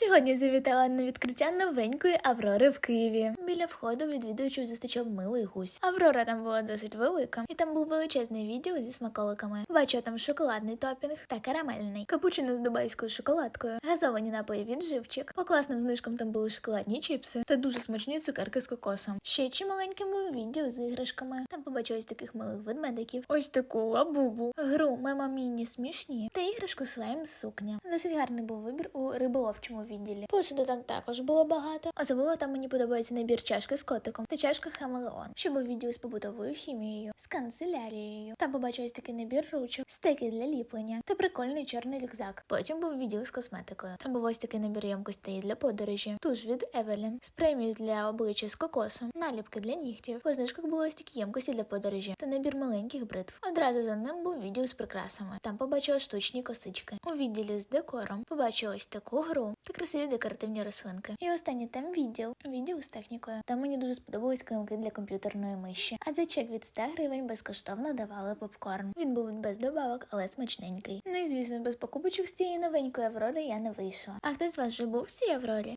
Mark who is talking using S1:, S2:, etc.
S1: Сьогодні завітала на відкриття новенької Аврори в Києві. Біля входу відвідувачів зустрічав милий гусь. Аврора там була досить велика, і там був величезний відділ зі смаколиками. Бачу там шоколадний топінг та карамельний, капучино з дубайською шоколадкою, газовані напої від живчик. По класним знижкам там були шоколадні чіпси та дуже смачні цукерки з кокосом. Ще чималеньким був відділ з іграшками. Там побачилось таких милих ведмедиків. Ось таку лабубу, гру мема міні смішні та іграшку слайм сукня. Досить гарний був вибір у риболовчому відділі. Посуду там також було багато. Особливо там мені подобається набір чашки з котиком та чашка Хамелеон, що був відділ з побутовою хімією, з канцелярією. Там побачилось такий набір ручок, стеки для ліплення та прикольний чорний рюкзак. Потім був відділ з косметикою. Там був ось такий набір ємкостей для подорожі, туш від Евелін, спрей для обличчя з кокосом, наліпки для нігтів. По знижках були ось такі ємкості для подорожі та набір маленьких бритв. Одразу за ним був відділ з прикрасами. Там побачила штучні косички. У відділі з декором побачила ось таку гру та красиві декоративні рослинки. І останній там відділ, відділ з технікою. Там мені дуже сподобались килимки для комп'ютерної миші. А за чек від 100 гривень безкоштовно давали попкорн. Він був без добавок, але смачненький. Ну і звісно, без покупочок з цієї новенької аврори я не вийшла. А хто з вас вже був в цій аврорі?